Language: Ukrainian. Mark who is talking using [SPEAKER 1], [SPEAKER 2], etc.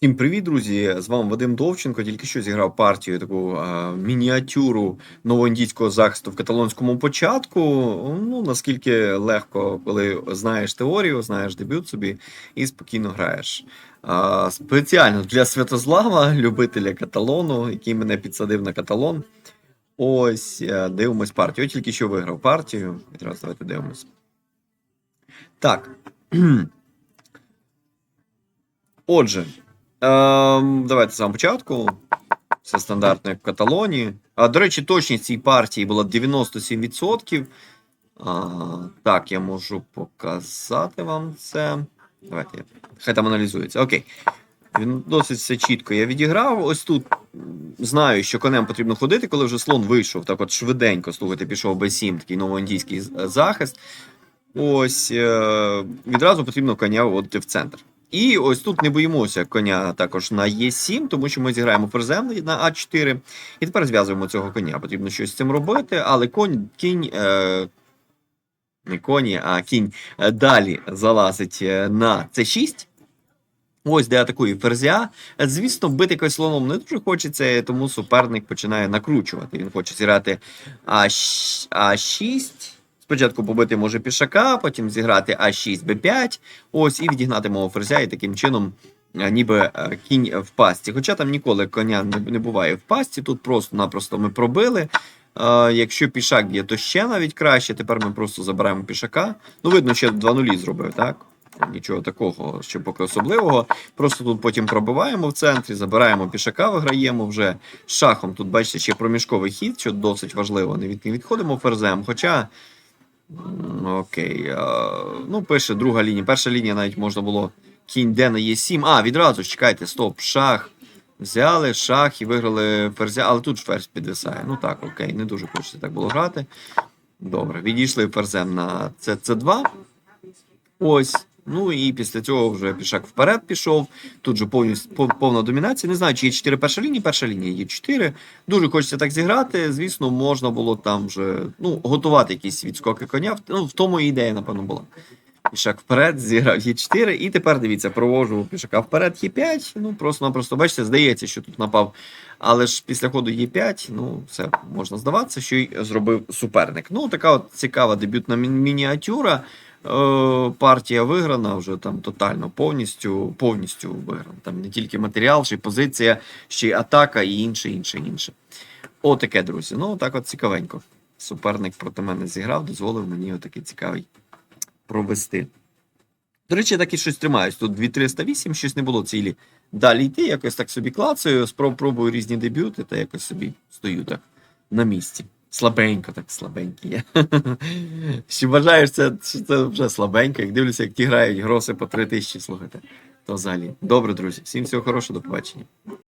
[SPEAKER 1] Всім привіт, друзі! З вами Вадим Довченко. Тільки що зіграв партію таку а, мініатюру новоіндійського захисту в каталонському початку. Ну наскільки легко, коли знаєш теорію, знаєш дебют собі і спокійно граєш. А, спеціально для Святослава, любителя каталону, який мене підсадив на каталон. Ось е, дивимось партію. Я тільки що виграв партію. Відразу давайте дивимось. Так. Отже. Ем, давайте самого початку. Все стандартно, як в Каталоні. А, до речі, точність цій партії була 97%. А, так, я можу показати вам це. Давайте. Хай там аналізується. Окей. Він досить все чітко я відіграв. Ось тут знаю, що конем потрібно ходити, коли вже слон вийшов. Так от швиденько, слухайте, пішов Б7, такий новоіндійський захист. Ось е, відразу потрібно коня вводити в центр. І ось тут не боїмося коня також на Е7, тому що ми зіграємо ферзем на А4. І тепер зв'язуємо цього коня. Потрібно щось з цим робити, але конь, кінь. Е, не коні, а кінь е, далі залазить е, на С6. Ось де атакує ферзя. Е, Звісно, бити якось слоном не дуже хочеться, тому суперник починає накручувати. Він хоче зіграти А6. А6. Спочатку побити може пішака, потім зіграти А6, Б5, ось і відігнати мого ферзя, і таким чином е, ніби е, кінь в пасті. Хоча там ніколи коня не, буває в пасті, тут просто-напросто ми пробили. Е, якщо пішак б'є, то ще навіть краще. Тепер ми просто забираємо пішака. Ну, видно, ще 2 нулі зробив, так? Нічого такого, що поки особливого. Просто тут потім пробиваємо в центрі, забираємо пішака, виграємо вже шахом. Тут, бачите, ще проміжковий хід, що досить важливо. Не відходимо ферзем. Хоча. Окей. а, ну, пише друга лінія. Перша лінія навіть можна було кінь Д на Е7. А, відразу ж чекайте, стоп, шах. Взяли шах і виграли ферзя, але тут ферзь підвисає. Ну так, окей, не дуже хочеться так було грати. Добре, відійшли ферзем на С2. Ось. Ну і після цього вже пішак вперед пішов. Тут же повністю пов- повна домінація. Не знаю, чи є 4 перша лінія, перша лінія є 4. Дуже хочеться так зіграти. Звісно, можна було там вже ну, готувати якісь відскоки коня. Ну, в тому і ідея, напевно, була. Пішак вперед, зіграв Е4, і тепер дивіться, провожу пішака вперед Е5. Ну, просто-напросто, бачите, здається, що тут напав. Але ж після ходу Е5, ну, все можна здаватися, що й зробив суперник. Ну, така от цікава дебютна мі- мініатюра. Е, партія виграна вже там тотально повністю повністю виграна. Там не тільки матеріал, ще й позиція, ще й атака і інше, інше, інше. Отаке, друзі. Ну, так от цікавенько. Суперник проти мене зіграв, дозволив мені отакий цікавий провести. До речі, я так і щось тримаюсь. Тут 2308, щось не було цілі. Далі йти, якось так собі клацаю, спроб, пробую різні дебюти, та якось собі стою так на місці. Слабенько, так слабенько є. Що вважаєш, це, що це вже слабенько. Як дивлюся, як ті грають гроси по три тисячі, слухайте. То взагалі. Добре, друзі. Всім всього хорошого, до побачення.